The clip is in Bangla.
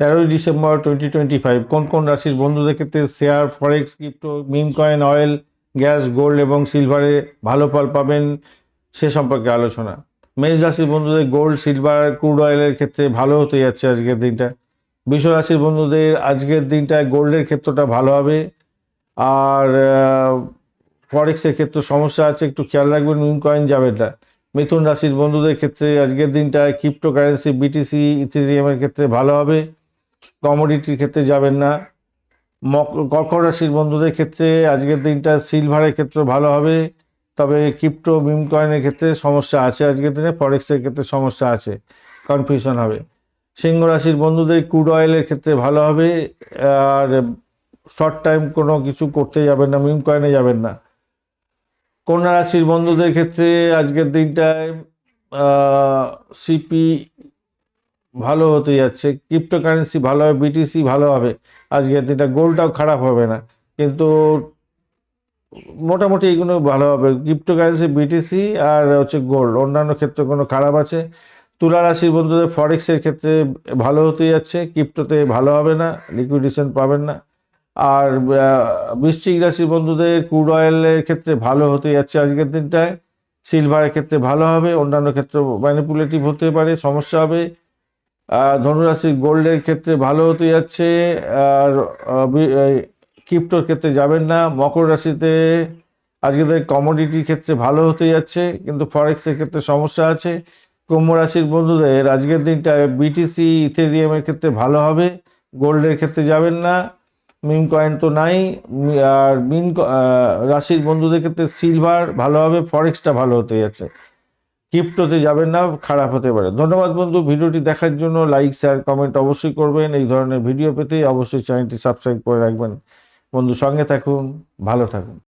তেরোই ডিসেম্বর টোয়েন্টি টোয়েন্টি ফাইভ কোন কোন রাশির বন্ধুদের ক্ষেত্রে share forex crypto meme coin oil gas gold এবং সিলভারে ভালো ফল পাবেন, সে সম্পর্কে আলোচনা। মেষ রাশির বন্ধুদের গোল্ড সিলভার ক্রুড অয়েলের ক্ষেত্রে ভালো হতে যাচ্ছে আজকের দিনটা। বিশ্ব রাশির বন্ধুদের আজকের দিনটায় গোল্ডের ক্ষেত্রটা ভালো হবে। আর ফরেক্সের ক্ষেত্রে সমস্যা আছে, একটু খেয়াল রাখবেন মিম কয়েন যাবে না। মিথুন রাশির বন্ধুদের ক্ষেত্রে আজকের দিনটায় ক্রিপ্টো কারেন্সি বিটিসি ইথেরিয়ামের ক্ষেত্রে ভালো হবে। কমোডিটির ক্ষেত্রে যাবেন না। কর্কট রাশির বন্ধুদের ক্ষেত্রে আজকের দিনটা সিলভারের ক্ষেত্রে ভালো হবে। তবে ক্রিপ্টো মিম কয়েনের ক্ষেত্রে সমস্যা আছে আজকের দিনে ফরেক্সের ক্ষেত্রে সমস্যা আছে কনফিউশন হবে। সিংহ রাশির বন্ধুদের ক্রুড অয়েলের ক্ষেত্রে ভালো হবে, আর শর্ট টাইম কোনো কিছু করতে যাবেন না মিম কয়েনে যাবেন না। কন্যা রাশির বন্ধুদের ক্ষেত্রে আজকের দিনটায় সিপি ভালো হতে যাচ্ছে ক্রিপ্টো কারেন্সি ভালো হবে বিটিসি ভালো হবে আজকের দিনটা গোল্ডটাও খারাপ হবে না, কিন্তু মোটামুটি এগুলো ভালো হবে। ক্রিপ্টো কারেন্সি বিটিসি আর হচ্ছে গোল্ড অন্যান্য ক্ষেত্রে কোনো খারাপ আছে। তুলা রাশির বন্ধুদের ফরেক্সের ক্ষেত্রে ভালো হতে যাচ্ছে ক্রিপ্টোতে ভালো হবে না লিকুইডেশন পাবেন না। আর বৃশ্চিক রাশির বন্ধুদের ক্রুড অয়েলের ক্ষেত্রে ভালো হতে যাচ্ছে আজকের দিনটায়। সিলভারের ক্ষেত্রে ভালো হবে, অন্যান্য ক্ষেত্রে ম্যানিপুলেটিভ হতে পারে, সমস্যা হবে। আহ, ধনুরাশির গোল্ডের ক্ষেত্রে ভালো হতে যাচ্ছে আর ক্রিপ্টোর ক্ষেত্রে যাবেন না মকর রাশিতে আজকে তাদের কমোডিটির ক্ষেত্রে ভালো হতে যাচ্ছে কিন্তু ফরেক্সের ক্ষেত্রে সমস্যা আছে। কুম্ভ রাশির বন্ধুদের আজকের দিনটা বিটিসি ইথেরিয়ামের ক্ষেত্রে ভালো হবে গোল্ডের ক্ষেত্রে যাবেন না মিম কয়েন তো নাই আর মিন রাশির বন্ধুদের ক্ষেত্রে সিলভার ভালো হবে ফরেক্সটা ভালো হতে যাচ্ছে। ক্রিপ্টোতে যাবেন না, খারাপ হতে পারে। ধন্যবাদ বন্ধু, ভিডিওটি দেখার জন্য লাইক, শেয়ার, কমেন্ট অবশ্যই করবেন। এই ধরনের ভিডিও পেতে অবশ্যই চ্যানেলটি সাবস্ক্রাইব করে রাখবেন। বন্ধু, সঙ্গে থাকুন, ভালো থাকুন।